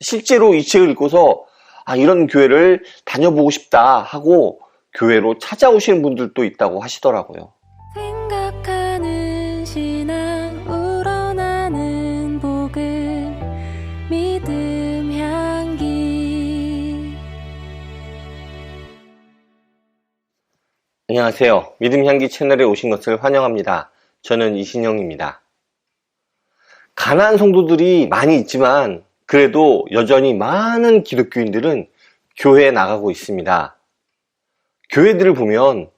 실제로 이 책을 읽고서 아, 이런 교회를 다녀보고 싶다 하고 교회로 찾아오시는 분들도 있다고 하시더라고요. 생각하는 신앙 우러나는 복음 믿음 향기 안녕하세요. 믿음향기 채널에 오신 것을 환영합니다. 저는 이신영입니다. 가난한 성도들이 많이 있지만 그래도 여전히 많은 기독교인들은 교회에 나가고 있습니다. 교회들을 보면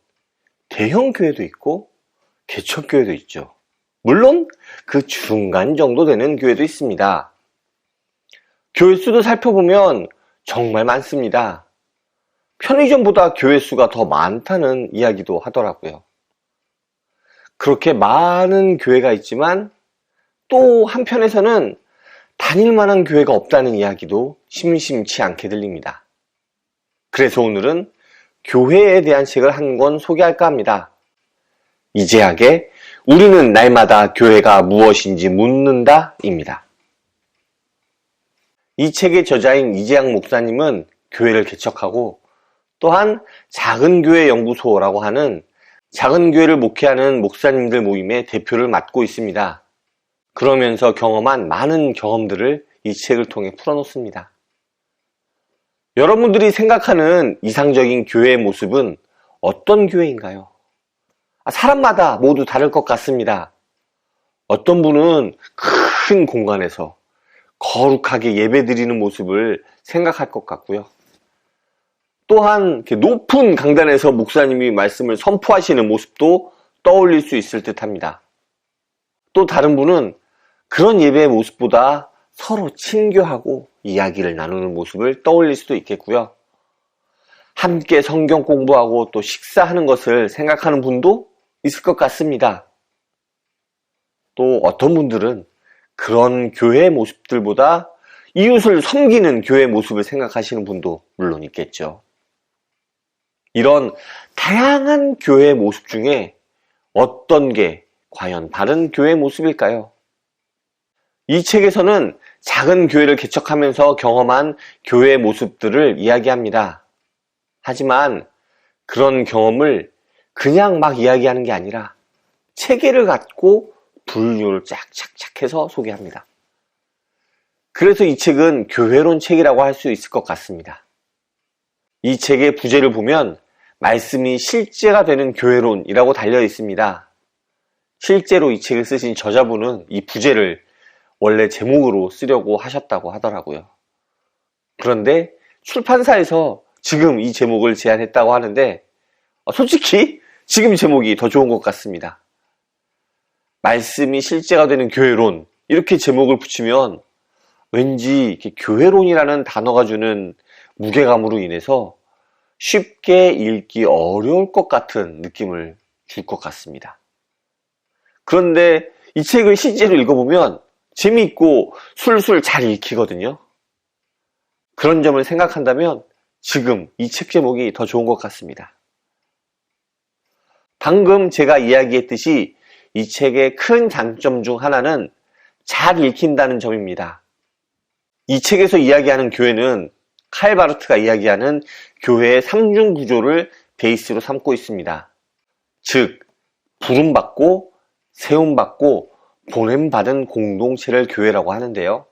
대형 교회도 있고 개척 교회도 있죠. 물론 그 중간 정도 되는 교회도 있습니다. 교회 수도 살펴보면 정말 많습니다. 편의점보다 교회 수가 더 많다는 이야기도 하더라고요. 그렇게 많은 교회가 있지만 또 한편에서는 다닐 만한 교회가 없다는 이야기도 심심치 않게 들립니다. 그래서 오늘은 교회에 대한 책을 한 권 소개할까 합니다. 이재학의 우리는 날마다 교회가 무엇인지 묻는다 입니다. 이 책의 저자인 이재학 목사님은 교회를 개척하고 또한 작은 교회 연구소라고 하는 작은 교회를 목회하는 목사님들 모임의 대표를 맡고 있습니다. 그러면서 경험한 많은 경험들을 이 책을 통해 풀어놓습니다. 여러분들이 생각하는 이상적인 교회의 모습은 어떤 교회인가요? 아, 사람마다 모두 다를 것 같습니다. 어떤 분은 큰 공간에서 거룩하게 예배 드리는 모습을 생각할 것 같고요. 또한 높은 강단에서 목사님이 말씀을 선포하시는 모습도 떠올릴 수 있을 듯 합니다. 또 다른 분은 그런 예배의 모습보다 서로 친교하고 이야기를 나누는 모습을 떠올릴 수도 있겠고요. 함께 성경 공부하고 또 식사하는 것을 생각하는 분도 있을 것 같습니다. 또 어떤 분들은 그런 교회의 모습들보다 이웃을 섬기는 교회의 모습을 생각하시는 분도 물론 있겠죠. 이런 다양한 교회의 모습 중에 어떤 게 과연 바른 교회의 모습일까요? 이 책에서는 작은 교회를 개척하면서 경험한 교회의 모습들을 이야기합니다. 하지만 그런 경험을 그냥 막 이야기하는 게 아니라 체계를 갖고 분류를 쫙쫙쫙 해서 소개합니다. 그래서 이 책은 교회론 책이라고 할 수 있을 것 같습니다. 이 책의 부제를 보면 말씀이 실제가 되는 교회론이라고 달려 있습니다. 실제로 이 책을 쓰신 저자분은 이 부제를 원래 제목으로 쓰려고 하셨다고 하더라고요. 그런데 출판사에서 지금 이 제목을 제안했다고 하는데 어, 솔직히 지금 제목이 더 좋은 것 같습니다. 말씀이 실제가 되는 교회론 이렇게 제목을 붙이면 왠지 교회론이라는 단어가 주는 무게감으로 인해서 쉽게 읽기 어려울 것 같은 느낌을 줄 것 같습니다. 그런데 이 책을 실제로 읽어보면 재미있고 술술 잘 읽히거든요. 그런 점을 생각한다면 지금 이 책 제목이 더 좋은 것 같습니다. 방금 제가 이야기했듯이 이 책의 큰 장점 중 하나는 잘 읽힌다는 점입니다. 이 책에서 이야기하는 교회는 칼바르트가 이야기하는 교회의 삼중 구조를 베이스로 삼고 있습니다. 즉, 부름받고, 세움받고, 보냄받은 공동체를 교회라고 하는데요.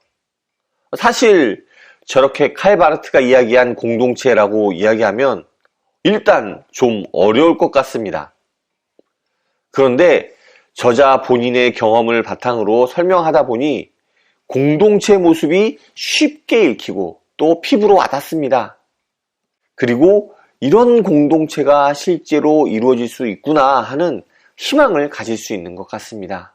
사실 저렇게 칼바르트가 이야기한 공동체라고 이야기하면 일단 좀 어려울 것 같습니다. 그런데 저자 본인의 경험을 바탕으로 설명하다 보니 공동체 모습이 쉽게 읽히고 또 피부로 와닿습니다. 그리고 이런 공동체가 실제로 이루어질 수 있구나 하는 희망을 가질 수 있는 것 같습니다.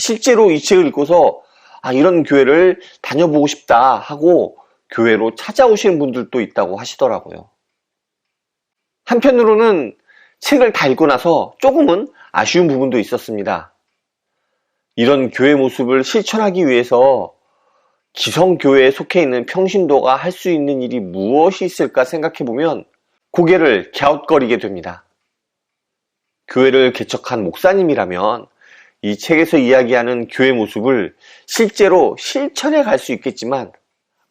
실제로 이 책을 읽고서 아, 이런 교회를 다녀보고 싶다 하고 교회로 찾아오시는 분들도 있다고 하시더라고요. 한편으로는 책을 다 읽고 나서 조금은 아쉬운 부분도 있었습니다. 이런 교회 모습을 실천하기 위해서 기성교회에 속해 있는 평신도가 할 수 있는 일이 무엇이 있을까 생각해 보면 고개를 갸웃거리게 됩니다. 교회를 개척한 목사님이라면 이 책에서 이야기하는 교회 모습을 실제로 실천해 갈 수 있겠지만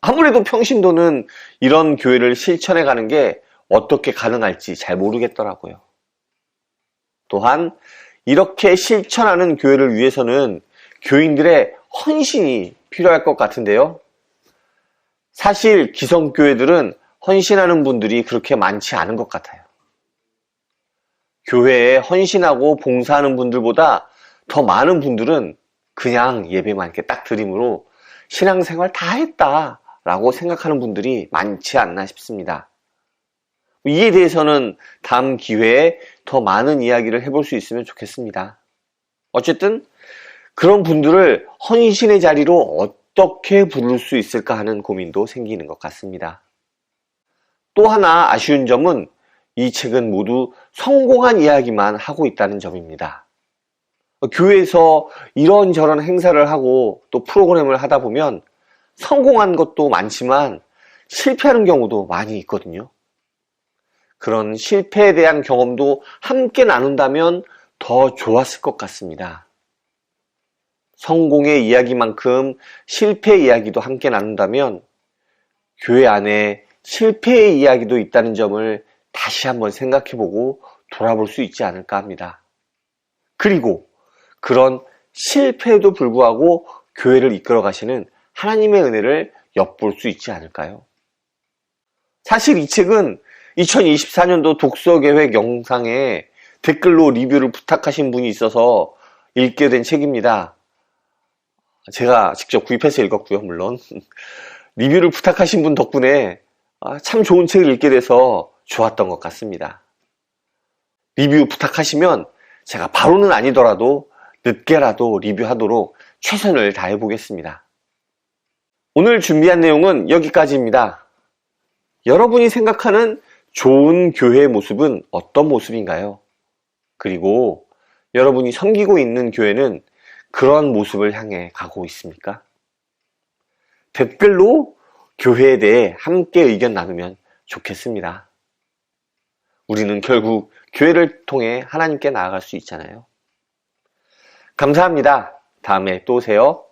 아무래도 평신도는 이런 교회를 실천해 가는 게 어떻게 가능할지 잘 모르겠더라고요. 또한 이렇게 실천하는 교회를 위해서는 교인들의 헌신이 필요할 것 같은데요. 사실 기성교회들은 헌신하는 분들이 그렇게 많지 않은 것 같아요. 교회에 헌신하고 봉사하는 분들보다 더 많은 분들은 그냥 예배만 이렇게 딱 드림으로 신앙생활 다 했다 라고 생각하는 분들이 많지 않나 싶습니다. 이에 대해서는 다음 기회에 더 많은 이야기를 해볼 수 있으면 좋겠습니다. 어쨌든 그런 분들을 헌신의 자리로 어떻게 부를 수 있을까 하는 고민도 생기는 것 같습니다. 또 하나 아쉬운 점은 이 책은 모두 성공한 이야기만 하고 있다는 점입니다. 교회에서 이런저런 행사를 하고 또 프로그램을 하다 보면 성공한 것도 많지만 실패하는 경우도 많이 있거든요. 그런 실패에 대한 경험도 함께 나눈다면 더 좋았을 것 같습니다. 성공의 이야기만큼 실패의 이야기도 함께 나눈다면 교회 안에 실패의 이야기도 있다는 점을 다시 한번 생각해보고 돌아볼 수 있지 않을까 합니다. 그리고 그런 실패에도 불구하고 교회를 이끌어 가시는 하나님의 은혜를 엿볼 수 있지 않을까요? 사실 이 책은 2024년도 독서계획 영상에 댓글로 리뷰를 부탁하신 분이 있어서 읽게 된 책입니다. 제가 직접 구입해서 읽었고요, 물론. 리뷰를 부탁하신 분 덕분에 아, 참 좋은 책을 읽게 돼서 좋았던 것 같습니다. 리뷰 부탁하시면 제가 바로는 아니더라도 늦게라도 리뷰하도록 최선을 다해 보겠습니다. 오늘 준비한 내용은 여기까지입니다. 여러분이 생각하는 좋은 교회의 모습은 어떤 모습인가요? 그리고 여러분이 섬기고 있는 교회는 그러한 모습을 향해 가고 있습니까? 댓글로 교회에 대해 함께 의견 나누면 좋겠습니다. 우리는 결국 교회를 통해 하나님께 나아갈 수 있잖아요. 감사합니다. 다음에 또 오세요.